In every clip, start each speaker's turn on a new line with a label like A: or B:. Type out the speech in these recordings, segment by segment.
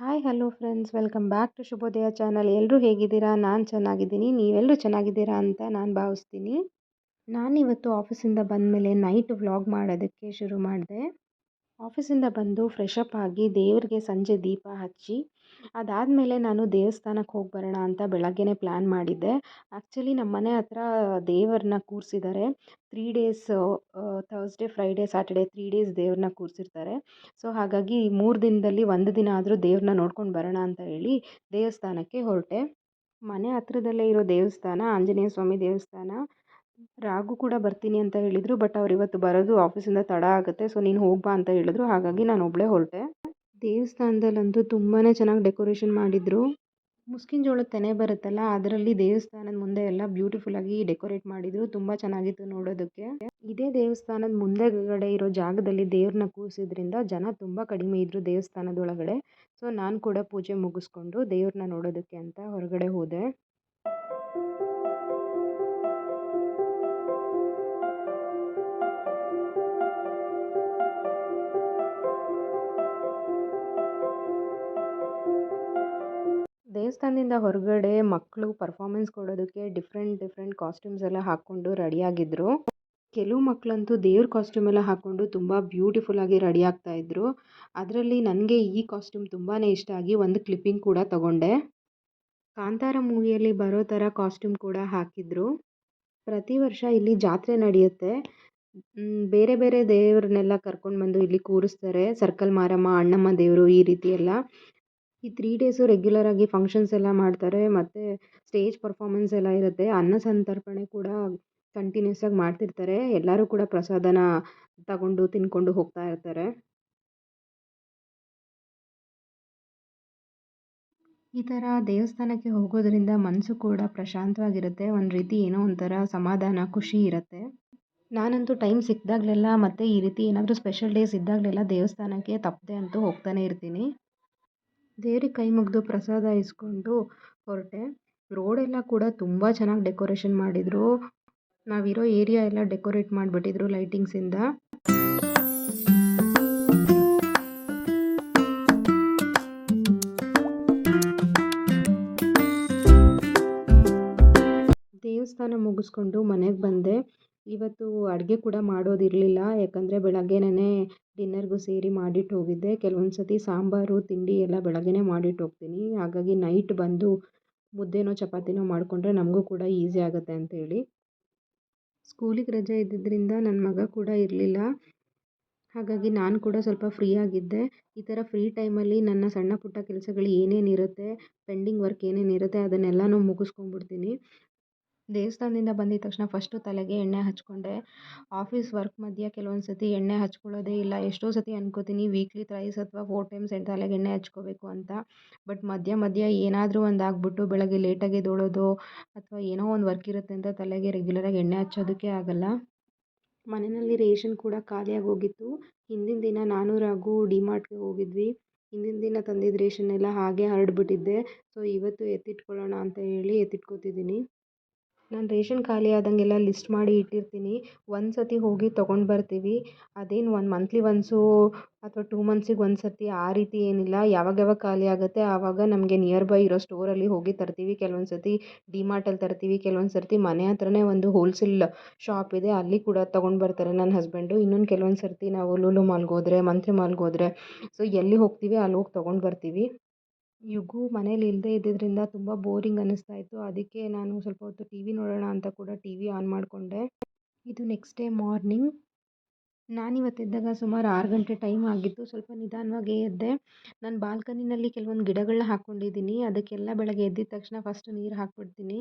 A: Hi hello friends welcome back to Shubhodaya channel ಎಲ್ಲರೂ ಹೇಗಿದ್ದೀರಾ? ನಾನು ಚೆನ್ನಾಗಿದ್ದೀನಿ. ನೀವೆಲ್ಲರೂ ಚೆನ್ನಾಗಿದ್ದೀರಾ ಅಂತ ನಾನು ಭಾವಿಸ್ತೀನಿ. ನಾನಿವತ್ತು ಆಫೀಸಿಂದ ಬಂದಮೇಲೆ ನೈಟ್ ವ್ಲಾಗ್ ಮಾಡೋದಕ್ಕೆ ಶುರು ಮಾಡಿದೆ. ಆಫೀಸಿಂದ ಬಂದು ಫ್ರೆಶ್ ಆಗಿ ದೇವರಿಗೆ ಸಂಜೆ ದೀಪ ಹಚ್ಚಿ ಅದಾದಮೇಲೆ ನಾನು ದೇವಸ್ಥಾನಕ್ಕೆ ಹೋಗಿ ಬರೋಣ ಅಂತ ಬೆಳಗ್ಗೆನೇ ಪ್ಲ್ಯಾನ್ ಮಾಡಿದ್ದೆ. ಆ್ಯಕ್ಚುಲಿ ನಮ್ಮ ಮನೆ ಹತ್ರ ದೇವರನ್ನ ಕೂರಿಸಿದ್ದಾರೆ three days Thursday, Friday, Saturday three days ದೇವ್ರನ್ನ ಕೂರಿಸಿರ್ತಾರೆ. ಸೊ, ಹಾಗಾಗಿ ಮೂರು ದಿನದಲ್ಲಿ ಒಂದು ದಿನ ಆದರೂ ದೇವ್ರನ್ನ ನೋಡ್ಕೊಂಡು ಬರೋಣ ಅಂತ ಹೇಳಿ ದೇವಸ್ಥಾನಕ್ಕೆ ಹೊರಟೆ. ಮನೆ ಹತ್ರದಲ್ಲೇ ಇರೋ ದೇವಸ್ಥಾನ, ಆಂಜನೇಯ ಸ್ವಾಮಿ ದೇವಸ್ಥಾನ ರಾಗು ಕೂಡ ಬರ್ತೀನಿ ಅಂತ ಹೇಳಿದರು, ಬಟ್ ಅವ್ರು ಇವತ್ತು ಬರೋದು ಆಫೀಸಿಂದ ತಡ ಆಗುತ್ತೆ, ಸೊ ನೀನು ಹೋಗ್ಬಾ ಅಂತ ಹೇಳಿದ್ರು. ಹಾಗಾಗಿ ನಾನು ಒಬ್ಬಳೇ ಹೊರಟೆ. ದೇವಸ್ಥಾನದಲ್ಲಂತೂ ತುಂಬಾ ಚೆನ್ನಾಗಿ ಡೆಕೋರೇಷನ್ ಮಾಡಿದ್ರು. ಮುಸ್ಕಿನ ಜೋಳದ ತೆನೆ ಬರುತ್ತಲ್ಲ, ಅದರಲ್ಲಿ ದೇವಸ್ಥಾನದ ಮುಂದೆ ಎಲ್ಲ ಬ್ಯೂಟಿಫುಲ್ ಆಗಿ ಡೆಕೋರೇಟ್ ಮಾಡಿದ್ರು, ತುಂಬಾ ಚೆನ್ನಾಗಿತ್ತು ನೋಡೋದಕ್ಕೆ. ಇದೇ ದೇವಸ್ಥಾನದ ಮುಂದೆಗಡೆ ಇರೋ ಜಾಗದಲ್ಲಿ ದೇವ್ರನ್ನ ಕೂರಿಸಿದ್ರಿಂದ ಜನ ತುಂಬಾ ಕಡಿಮೆ ಇದ್ರು ದೇವಸ್ಥಾನದ ಒಳಗಡೆ. ಸೊ, ನಾನು ಕೂಡ ಪೂಜೆ ಮುಗಿಸ್ಕೊಂಡು ದೇವ್ರನ್ನ ನೋಡೋದಕ್ಕೆ ಅಂತ ಹೊರಗಡೆ ಹೋದೆ. ದೇವಸ್ಥಾನದಿಂದ ಹೊರಗಡೆ ಮಕ್ಕಳು ಪರ್ಫಾಮೆನ್ಸ್ ಕೊಡೋದಕ್ಕೆ ಡಿಫ್ರೆಂಟ್ ಡಿಫ್ರೆಂಟ್ ಕಾಸ್ಟ್ಯೂಮ್ಸ್ ಎಲ್ಲ ಹಾಕ್ಕೊಂಡು ರೆಡಿಯಾಗಿದ್ದರು ಕೆಲವು ಮಕ್ಕಳಂತೂ ದೇವ್ರ ಕಾಸ್ಟ್ಯೂಮ್ ಎಲ್ಲ ಹಾಕ್ಕೊಂಡು ತುಂಬ ಬ್ಯೂಟಿಫುಲ್ಲಾಗಿ ರೆಡಿ ಆಗ್ತಾ ಇದ್ರು. ಅದರಲ್ಲಿ ನನಗೆ ಈ ಕಾಸ್ಟ್ಯೂಮ್ ತುಂಬಾ ಇಷ್ಟ ಆಗಿ ಒಂದು ಕ್ಲಿಪ್ಪಿಂಗ್ ಕೂಡ ತಗೊಂಡೆ. ಕಾಂತಾರ ಮೂವಿಯಲ್ಲಿ ಬರೋ ಥರ ಕಾಸ್ಟ್ಯೂಮ್ ಕೂಡ ಹಾಕಿದ್ರು. ಪ್ರತಿ ವರ್ಷ ಇಲ್ಲಿ ಜಾತ್ರೆ ನಡೆಯುತ್ತೆ. ಬೇರೆ ಬೇರೆ ದೇವ್ರನ್ನೆಲ್ಲ ಕರ್ಕೊಂಡು ಬಂದು ಇಲ್ಲಿ ಕೂರಿಸ್ತಾರೆ. ಸರ್ಕಲ್ ಮಾರಮ್ಮ, ಅಣ್ಣಮ್ಮ ದೇವರು ಈ ರೀತಿ ಎಲ್ಲ. ಈ ತ್ರೀ ಡೇಸು ರೆಗ್ಯುಲರಾಗಿ ಫಂಕ್ಷನ್ಸ್ ಎಲ್ಲ ಮಾಡ್ತಾರೆ, ಮತ್ತು ಸ್ಟೇಜ್ ಪರ್ಫಾಮೆನ್ಸ್ ಎಲ್ಲ ಇರುತ್ತೆ. ಅನ್ನ ಸಂತರ್ಪಣೆ ಕೂಡ ಕಂಟಿನ್ಯೂಸ್ ಆಗಿ ಮಾಡ್ತಿರ್ತಾರೆ. ಎಲ್ಲರೂ ಕೂಡ ಪ್ರಸಾದನ ತಗೊಂಡು ತಿನ್ಕೊಂಡು ಹೋಗ್ತಾ ಇರ್ತಾರೆ. ಈ ಥರ ದೇವಸ್ಥಾನಕ್ಕೆ ಹೋಗೋದ್ರಿಂದ ಮನಸ್ಸು ಕೂಡ ಪ್ರಶಾಂತವಾಗಿರುತ್ತೆ. ಒಂದು ರೀತಿ ಏನೋ ಒಂಥರ ಸಮಾಧಾನ, ಖುಷಿ ಇರುತ್ತೆ. ನಾನಂತೂ ಟೈಮ್ ಸಿಕ್ಕಿದಾಗಲೆಲ್ಲ ಮತ್ತು ಈ ರೀತಿ ಏನಾದರೂ ಸ್ಪೆಷಲ್ ಡೇಸ್ ಇದ್ದಾಗಲೆಲ್ಲ ದೇವಸ್ಥಾನಕ್ಕೆ ತಪ್ಪದೆ ಅಂತೂ ಹೋಗ್ತಾನೆ ಇರ್ತೀನಿ. ದೇವ್ರಿಗೆ ಕೈ ಮುಗಿದು ಪ್ರಸಾದ ಇಸ್ಕೊಂಡು ಹೊರಟೆ. ರೋಡೆಲ್ಲ ಕೂಡ ತುಂಬ ಚೆನ್ನಾಗಿ ಡೆಕೋರೇಷನ್ ಮಾಡಿದರು. ನಾವಿರೋ ಏರಿಯಾ ಎಲ್ಲ ಡೆಕೋರೇಟ್ ಮಾಡಿಬಿಟ್ಟಿದ್ರು ಲೈಟಿಂಗ್ಸಿಂದ ದೇವಸ್ಥಾನ ಮುಗಿಸ್ಕೊಂಡು ಮನೆಗೆ ಬಂದೆ. ಇವತ್ತು ಅಡುಗೆ ಕೂಡ ಮಾಡೋದಿರಲಿಲ್ಲ ಯಾಕಂದರೆ ಬೆಳಗ್ಗೆನೇ ಡಿನ್ನರ್ಗೂ ಸೇರಿ ಮಾಡಿಟ್ಟು ಹೋಗಿದ್ದೆ. ಕೆಲವೊಂದು ಸತಿ ಸಾಂಬಾರು, ತಿಂಡಿ ಎಲ್ಲ ಬೆಳಗ್ಗೆನೇ ಮಾಡಿಟ್ಟು ಹೋಗ್ತೀನಿ. ಹಾಗಾಗಿ ನೈಟ್ ಬಂದು ಮುದ್ದೆನೋ, ಚಪಾತಿನೋ ಮಾಡಿಕೊಂಡ್ರೆ ನಮಗೂ ಕೂಡ ಈಸಿ ಆಗುತ್ತೆ ಅಂತೇಳಿ. ಸ್ಕೂಲಿಗೆ ರಜೆ ಇದ್ದಿದ್ದರಿಂದ ನನ್ನ ಮಗ ಕೂಡ ಇರಲಿಲ್ಲ. ಹಾಗಾಗಿ ನಾನು ಕೂಡ ಸ್ವಲ್ಪ ಫ್ರೀ ಆಗಿದ್ದೆ. ಈ ಥರ ಫ್ರೀ ಟೈಮಲ್ಲಿ ನನ್ನ ಸಣ್ಣ ಪುಟ್ಟ ಕೆಲಸಗಳು ಏನೇನಿರುತ್ತೆ, ಪೆಂಡಿಂಗ್ ವರ್ಕ್ ಏನೇನಿರುತ್ತೆ ಅದನ್ನೆಲ್ಲನೂ ಮುಗಿಸ್ಕೊಂಡ್ಬಿಡ್ತೀನಿ. ದೇವಸ್ಥಾನದಿಂದ ಬಂದಿದ ತಕ್ಷಣ ಫಸ್ಟು ತಲೆಗೆ ಎಣ್ಣೆ ಹಚ್ಕೊಂಡೆ. ಆಫೀಸ್ ವರ್ಕ್ ಮಧ್ಯೆ ಕೆಲವೊಂದು ಸತಿ ಎಣ್ಣೆ ಹಚ್ಕೊಳ್ಳೋದೇ ಇಲ್ಲ. ಎಷ್ಟೋ ಸತಿ ಅನ್ಕೋತೀನಿ, ವೀಕ್ಲಿ ತ್ರೈಸ್ ಅಥವಾ ಫೋರ್ ಟೈಮ್ಸ್ ತಲೆಗೆ ಎಣ್ಣೆ ಹಚ್ಕೋಬೇಕು ಅಂತ. ಬಟ್ ಮಧ್ಯ ಮಧ್ಯ ಏನಾದರೂ ಒಂದು ಆಗಿಬಿಟ್ಟು ಬೆಳಗ್ಗೆ ಲೇಟಾಗಿ ಎದ್ದೇಳೋದು ಅಥವಾ ಏನೋ ಒಂದು ವರ್ಕ್ ಇರುತ್ತೆ ಅಂತ ತಲೆಗೆ ರೆಗ್ಯುಲರಾಗಿ ಎಣ್ಣೆ ಹಚ್ಚೋದಕ್ಕೆ ಆಗಲ್ಲ. ಮನೆಯಲ್ಲಿ ರೇಷನ್ ಕೂಡ ಖಾಲಿಯಾಗಿ ಹೋಗಿತ್ತು. ಹಿಂದಿನ ದಿನ ನಾನು ಡಿ ಡಿಮಾರ್ಟ್ಗೆ ಹೋಗಿದ್ವಿ. ಹಿಂದಿನ ದಿನ ತಂದಿದ್ದ ರೇಷನ್ ಎಲ್ಲ ಹಾಗೆ ಹರಡಿಬಿಟ್ಟಿದ್ದೆ. ಸೊ, ಇವತ್ತು ಎತ್ತಿಟ್ಕೊಳ್ಳೋಣ ಅಂತ ಹೇಳಿ ಎತ್ತಿಟ್ಕೋತಿದ್ದೀನಿ. ನಾನು ರೇಷನ್ ಖಾಲಿ ಆದಂಗೆಲ್ಲ ಲಿಸ್ಟ್ ಮಾಡಿ ಇಟ್ಟಿರ್ತೀನಿ. ಒಂದು ಸತಿ ಹೋಗಿ ತೊಗೊಂಡು ಬರ್ತೀವಿ. ಅದೇನು ಒಂದು ಮಂತ್ಲಿ ಒನ್ಸು ಅಥವಾ ಟೂ ಮಂತ್ಸಿಗೆ ಒಂದು ಸರ್ತಿ ಆ ರೀತಿ ಏನಿಲ್ಲ. ಯಾವಾಗ ಯಾವಾಗ ಖಾಲಿ ಆಗುತ್ತೆ ಆವಾಗ ನಮಗೆ ನಿಯರ್ ಬೈ ಇರೋ ಸ್ಟೋರಲ್ಲಿ ಹೋಗಿ ತರ್ತೀವಿ. ಕೆಲವೊಂದು ಸರ್ತಿ ಡಿಮಾರ್ಟಲ್ಲಿ ತರ್ತೀವಿ. ಕೆಲವೊಂದು ಸರ್ತಿ ಮನೆ ಹತ್ರನೇ ಒಂದು ಹೋಲ್ಸೇಲ್ ಶಾಪ್ ಇದೆ. ಅಲ್ಲಿ ಕೂಡ ತೊಗೊಂಡು ಬರ್ತಾರೆ ನನ್ನ ಹಸ್ಬೆಂಡು ಇನ್ನೊಂದು ಕೆಲವೊಂದು ಸರ್ತಿ ನಾವು ಲೂಲು ಮಾಲ್ಗೆ ಹೋದ್ರೆ ಮಂತ್ರಿ ಮಾಲ್ಗೆ ಹೋದ್ರೆ. ಸೊ ಎಲ್ಲಿ ಹೋಗ್ತೀವಿ ಅಲ್ಲಿ ಹೋಗಿ ತೊಗೊಂಡು ಬರ್ತೀವಿ. ಯುಗು ಮನೇಲಿ ಇಲ್ಲದೇ ಇದ್ದಿದ್ದರಿಂದ ತುಂಬ ಬೋರಿಂಗ್ ಅನ್ನಿಸ್ತಾ ಇತ್ತು. ಅದಕ್ಕೆ ನಾನು ಸ್ವಲ್ಪ ಹೊತ್ತು ಟಿ ವಿ ನೋಡೋಣ ಅಂತ ಕೂಡ ಟಿ ವಿ ಆನ್ ಮಾಡಿಕೊಂಡೆ. ಇದು ನೆಕ್ಸ್ಟ್ ಡೇ ಮಾರ್ನಿಂಗ್. ನಾನಿವತ್ತಿದ್ದಾಗ ಸುಮಾರು ಆರು ಗಂಟೆ ಟೈಮ್ ಆಗಿತ್ತು. ಸ್ವಲ್ಪ ನಿಧಾನವಾಗೇ ಎದ್ದೆ. ನಾನು ಬಾಲ್ಕನಿನಲ್ಲಿ ಕೆಲವೊಂದು ಗಿಡಗಳನ್ನ ಹಾಕ್ಕೊಂಡಿದ್ದೀನಿ. ಅದಕ್ಕೆಲ್ಲ ಬೆಳಗ್ಗೆ ಎದ್ದಿದ ತಕ್ಷಣ ಫಸ್ಟ್ ನೀರು ಹಾಕ್ಬಿಡ್ತೀನಿ.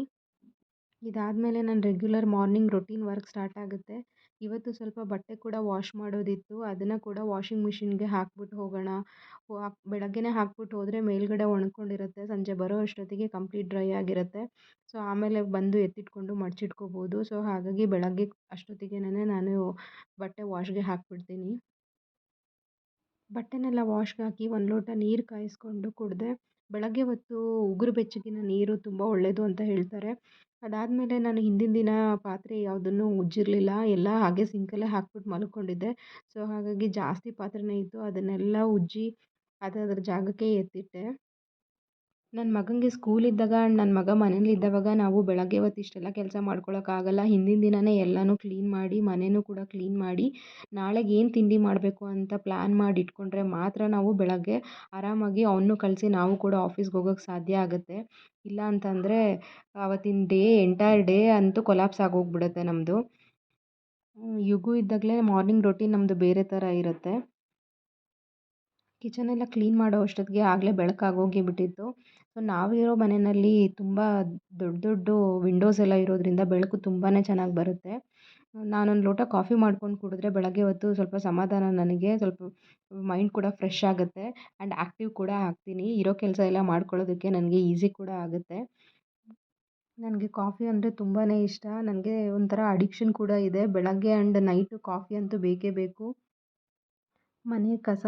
A: ಇದಾದಮೇಲೆ ನಾನು regular morning routine work start ಆಗುತ್ತೆ. ಇವತ್ತು ಸ್ವಲ್ಪ ಬಟ್ಟೆ ಕೂಡ ವಾಶ್ ಮಾಡೋದಿತ್ತು, ಅದನ್ನು ಕೂಡ ವಾಷಿಂಗ್ ಮಿಷಿನ್ಗೆ ಹಾಕ್ಬಿಟ್ಟು ಹೋಗೋಣ. ಬೆಳಗ್ಗೆನೇ ಹಾಕ್ಬಿಟ್ಟು ಹೋದರೆ ಮೇಲ್ಗಡೆ ಒಣಕೊಂಡಿರುತ್ತೆ, ಸಂಜೆ ಬರೋ ಅಷ್ಟೊತ್ತಿಗೆ ಕಂಪ್ಲೀಟ್ ಡ್ರೈ ಆಗಿರುತ್ತೆ. ಸೊ, ಆಮೇಲೆ ಬಂದು ಎತ್ತಿಟ್ಕೊಂಡು ಮಡಚಿಟ್ಕೋಬೋದು. ಸೊ, ಹಾಗಾಗಿ ಬೆಳಗ್ಗೆ ಅಷ್ಟೊತ್ತಿಗೇನೆ ನಾನು ಬಟ್ಟೆ ವಾಶ್ಗೆ ಹಾಕ್ಬಿಡ್ತೀನಿ. ಬಟ್ಟೆನೆಲ್ಲ ವಾಶ್ಗೆ ಹಾಕಿ ಒಂದು ಲೋಟ ನೀರು ಕಾಯಿಸ್ಕೊಂಡು ಕುಡಿದೆ, ಬೆಳಗ್ಗೆ ಹೊತ್ತು ಉಗುರು ಬೆಚ್ಚಗಿನ ನೀರು ತುಂಬ ಒಳ್ಳೆಯದು ಅಂತ ಹೇಳ್ತಾರೆ. ಅದಾದಮೇಲೆ ನಾನು ಹಿಂದಿನ ದಿನ ಪಾತ್ರೆ ಯಾವುದನ್ನು ಉಜ್ಜಿರಲಿಲ್ಲ, ಎಲ್ಲ ಹಾಗೆ ಸಿಂಕಲ್ಲೇ ಹಾಕ್ಬಿಟ್ಟು ಮಲ್ಕೊಂಡಿದ್ದೆ. ಸೊ ಹಾಗಾಗಿ ಜಾಸ್ತಿ ಪಾತ್ರೆನೇ ಇತ್ತು, ಅದನ್ನೆಲ್ಲ ಉಜ್ಜಿ ಅದು ಅದ್ರ ಜಾಗಕ್ಕೆ ಎತ್ತಿಟ್ಟೆ. ನನ್ನ ಮಗನಿಗೆ ಸ್ಕೂಲ್ ಇದ್ದಾಗ ಆ್ಯಂಡ್ ನನ್ನ ಮಗ ಮನೇಲಿದ್ದವಾಗ ನಾವು ಬೆಳಗ್ಗೆ ಹೊತ್ತು ಇಷ್ಟೆಲ್ಲ ಕೆಲಸ ಮಾಡ್ಕೊಳ್ಳೋಕ್ಕಾಗಲ್ಲ ಹಿಂದಿನ ದಿನವೇ ಎಲ್ಲನೂ ಕ್ಲೀನ್ ಮಾಡಿ ಮನೆಯೂ ಕೂಡ ಕ್ಲೀನ್ ಮಾಡಿ, ನಾಳೆಗೆ ಏನು ತಿಂಡಿ ಮಾಡಬೇಕು ಅಂತ ಪ್ಲ್ಯಾನ್ ಮಾಡಿ ಇಟ್ಕೊಂಡ್ರೆ ಮಾತ್ರ ನಾವು ಬೆಳಗ್ಗೆ ಆರಾಮಾಗಿ ಅವನ್ನೂ ಕಳಿಸಿ ನಾವು ಕೂಡ ಆಫೀಸ್ಗೆ ಹೋಗೋಕ್ಕೆ ಸಾಧ್ಯ ಆಗುತ್ತೆ. ಇಲ್ಲ ಅಂತಂದರೆ ಆವತ್ತಿನ ಡೇ ಎಂಟೈರ್ ಡೇ ಅಂತೂ ಕೊಲಾಪ್ಸ್ ಆಗೋಗ್ಬಿಡುತ್ತೆ ನಮ್ಮದು ಯುಗು ಇದ್ದಾಗಲೇ ಮಾರ್ನಿಂಗ್ ರೊಟೀನ್ ನಮ್ಮದು ಬೇರೆ ಥರ ಇರುತ್ತೆ. ಕಿಚನ್ ಎಲ್ಲ ಕ್ಲೀನ್ ಮಾಡೋ ಅಷ್ಟೊತ್ತಿಗೆ ಆಗಲೇ ಬೆಳಕಾಗೋಗಿ ಬಿಟ್ಟಿತ್ತು. ಸೊ, ನಾವಿರೋ ಮನೆಯಲ್ಲಿ ತುಂಬ ದೊಡ್ಡ ದೊಡ್ಡ ವಿಂಡೋಸ್ ಎಲ್ಲ ಇರೋದ್ರಿಂದ ಬೆಳಕು ತುಂಬಾ ಚೆನ್ನಾಗಿ ಬರುತ್ತೆ. ನಾನೊಂದು ಲೋಟ ಕಾಫಿ ಮಾಡ್ಕೊಂಡು ಕುಡಿದ್ರೆ ಬೆಳಗ್ಗೆ ಹೊತ್ತು ಸ್ವಲ್ಪ ಸಮಾಧಾನ ನನಗೆ, ಸ್ವಲ್ಪ ಮೈಂಡ್ ಕೂಡ ಫ್ರೆಶ್ ಆಗುತ್ತೆ ಆ್ಯಂಡ್ ಆ್ಯಕ್ಟಿವ್ ಕೂಡ ಆಗ್ತೀನಿ. ಇರೋ ಕೆಲಸ ಎಲ್ಲ ಮಾಡ್ಕೊಳ್ಳೋದಕ್ಕೆ ನನಗೆ ಈಸಿ ಕೂಡ ಆಗುತ್ತೆ. ನನಗೆ ಕಾಫಿ ಅಂದರೆ ತುಂಬಾ ಇಷ್ಟ. ನನಗೆ ಒಂಥರ ಅಡಿಕ್ಷನ್ ಕೂಡ ಇದೆ. ಬೆಳಗ್ಗೆ ಆ್ಯಂಡ್ ನೈಟು ಕಾಫಿ ಅಂತೂ ಬೇಕೇ ಬೇಕು. ಮನೆ ಕಸ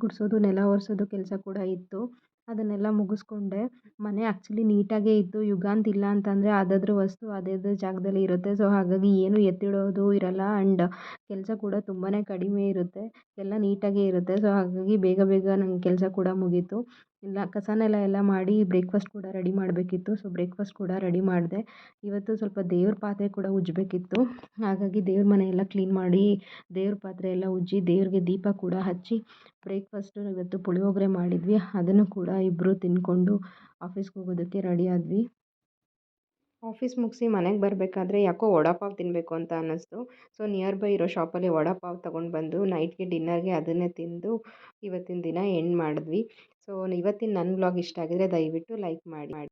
A: ಗುಡಿಸೋದು, ನೆಲ ಒರೆಸೋದು ಕೆಲಸ ಕೂಡ ಇತ್ತು. ಅದನ್ನೆಲ್ಲ ಮುಗಿಸ್ಕೊಂಡೆ. ಮನೆ ಆ್ಯಕ್ಚುಲಿ ನೀಟಾಗೇ ಇತ್ತು. ಯುಗಾಂತ ಇಲ್ಲ ಅಂತಂದರೆ ಅದದ್ರ ವಸ್ತು ಅದೇ ಜಾಗದಲ್ಲಿ ಇರುತ್ತೆ. ಸೊ ಹಾಗಾಗಿ ಏನು ಎತ್ತಿಡೋದು ಇರಲ್ಲ. ಆ್ಯಂಡ್ ಕೆಲಸ ಕೂಡ ತುಂಬಾ ಕಡಿಮೆ ಇರುತ್ತೆ. ಎಲ್ಲ ನೀಟಾಗೇ ಇರುತ್ತೆ. ಸೊ ಹಾಗಾಗಿ ಬೇಗ ಬೇಗ ನನ್ನ ಕೆಲಸ ಕೂಡ ಮುಗೀತು. ಇಲ್ಲ ಕಸನೆಲ್ಲ ಎಲ್ಲ ಮಾಡಿ ಬ್ರೇಕ್ಫಾಸ್ಟ್ ಕೂಡ ರೆಡಿ ಮಾಡಬೇಕಿತ್ತು. ಸೊ ಬ್ರೇಕ್ಫಾಸ್ಟ್ ಕೂಡ ರೆಡಿ ಮಾಡಿದೆ. ಇವತ್ತು ಸ್ವಲ್ಪ ದೇವ್ರ ಪಾತ್ರೆ ಕೂಡ ಉಜ್ಜಬೇಕಿತ್ತು ಹಾಗಾಗಿ ದೇವ್ರ ಮನೆ ಎಲ್ಲ ಕ್ಲೀನ್ ಮಾಡಿ ದೇವ್ರ ಪಾತ್ರೆ ಎಲ್ಲ ಉಜ್ಜಿ ದೇವ್ರಿಗೆ ದೀಪ ಕೂಡ ಹಚ್ಚಿ ಬ್ರೇಕ್ಫಾಸ್ಟು ಇವತ್ತು ಪುಳಿಯೋಗರೆ ಮಾಡಿದ್ವಿ. ಅದನ್ನು ಕೂಡ ಇಬ್ಬರು ತಿಂದ್ಕೊಂಡು ಆಫೀಸ್ಗೆ ಹೋಗೋದಕ್ಕೆ ರೆಡಿ ಆದ್ವಿ. ಆಫೀಸ್ ಮುಗಿಸಿ ಮನೆಗೆ ಬರಬೇಕಾದ್ರೆ ಯಾಕೋ ವಡಾಪಾವ್ ತಿನ್ನಬೇಕು ಅಂತ ಅನ್ನಿಸ್ತು. ಸೊ, ನಿಯರ್ ಬೈ ಇರೋ ಶಾಪಲ್ಲಿ ವಡಾಪಾವ್ ತೊಗೊಂಡು ಬಂದು ನೈಟ್ಗೆ ಡಿನ್ನರ್ಗೆ ಅದನ್ನೇ ತಿಂದು ಇವತ್ತಿನ ದಿನ ಎಂಡ್ ಮಾಡಿದ್ವಿ. ಸೊ, ಇವತ್ತಿನ ನನ್ನ ಬ್ಲಾಗ್ ಇಷ್ಟ ಆಗಿದ್ದರೆ ದಯವಿಟ್ಟು ಲೈಕ್ ಮಾಡಿ ಮಾಡಿ.